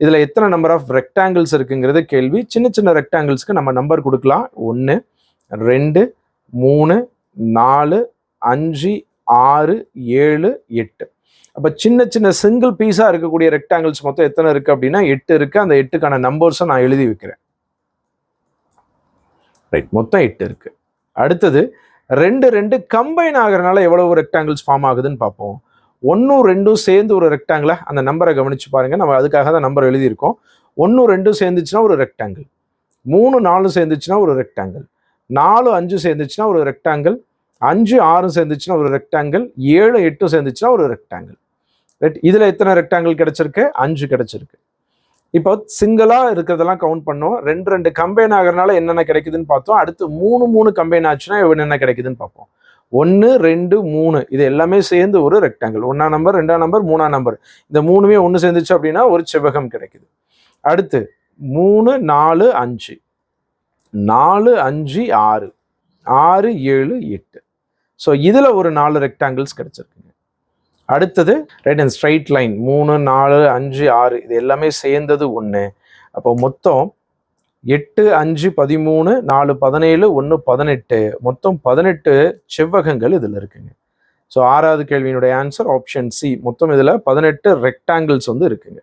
இதில் எத்தனை number of rectangles இருக்குங்கிறது கேள்வி. சின்ன சின்ன ரெக்டாங்கிள்ஸ்க்கு நம்ம நம்பர் கொடுக்கலாம். ஒன்று ரெண்டு மூணு நாலு அஞ்சு ஆறு ஏழு எட்டு. அப்போ சின்ன சின்ன சிங்கிள் பீஸாக இருக்கக்கூடிய ரெக்டாங்கிள்ஸ் மொத்தம் எத்தனை இருக்குது அப்படின்னா எட்டு இருக்குது அந்த எட்டுக்கான நம்பர்ஸை நான் எழுதி வைக்கிறேன். ரைட் மொத்தம் எட்டு இருக்குது அடுத்தது ரெண்டு ரெண்டு கம்பைன் ஆகிறனால எவ்வளவு ரெக்டாங்கிள்ஸ் ஃபார்ம் ஆகுதுன்னு பார்ப்போம். ஒன்றும் ரெண்டும் சேர்ந்து ஒரு ரெக்டாங்கிளா அந்த நம்பரை கவனிச்சு பாருங்கள் நம்ம அதுக்காக தான் நம்பர் எழுதியிருக்கோம். ஒன்றும் ரெண்டும் சேர்ந்துச்சுன்னா ஒரு ரெக்டாங்கிள் மூணு நாலு சேர்ந்துச்சுன்னா ஒரு ரெக்டாங்கிள் நாலு அஞ்சு சேர்ந்துச்சுன்னா ஒரு ரெக்டாங்கிள் அஞ்சு ஆறு சேர்ந்துச்சுன்னா ஒரு ரெக்டாங்கிள் ஏழு எட்டு சேர்ந்துச்சுன்னா ஒரு ரெக்டாங்கிள் ரைட் இதில் எத்தனை ரெக்டாங்கிள் கிடச்சிருக்கு? அஞ்சு கிடச்சிருக்கு. இப்போ சிங்கிளாக இருக்கிறதெல்லாம் கவுண்ட் பண்ணோம். ரெண்டு ரெண்டு கம்பைன் ஆகிறனால என்னென்ன கிடைக்குதுன்னு பார்த்தோம். அடுத்து மூணு மூணு கம்பைன் ஆச்சுன்னா என்னென்ன கிடைக்குதுன்னு பார்ப்போம். ஒன்று ரெண்டு மூணு. இது எல்லாமே சேர்ந்து ஒரு ரெக்டாங்கிள் ஒன்றாம் நம்பர் ரெண்டாம் நம்பர் மூணாம் நம்பர் இந்த மூணுமே ஒன்று சேர்ந்துச்சு அப்படின்னா ஒரு செவ்வகம் கிடைக்குது. அடுத்து மூணு நாலு அஞ்சு. நாலு அஞ்சு ஆறு. ஆறு ஏழு எட்டு. ஸோ இதில் ஒரு நாலு ரெக்டாங்கிள்ஸ் கிடைச்சிருக்குங்க. அடுத்தது ரைட் அண்ட் ஸ்ட்ரைட் லைன் மூணு நாலு அஞ்சு ஆறு. இது எல்லாமே சேர்ந்தது ஒன்று அப்போ மொத்தம் எட்டு அஞ்சு பதிமூணு நாலு பதினேழு ஒன்று பதினெட்டு. மொத்தம் பதினெட்டு செவ்வகங்கள் இதில் இருக்குங்க. ஸோ ஆறாவது கேள்வியினுடைய ஆன்சர் ஆப்ஷன் சி மொத்தம் இதில் பதினெட்டு ரெக்டாங்கிள்ஸ் வந்து இருக்குங்க.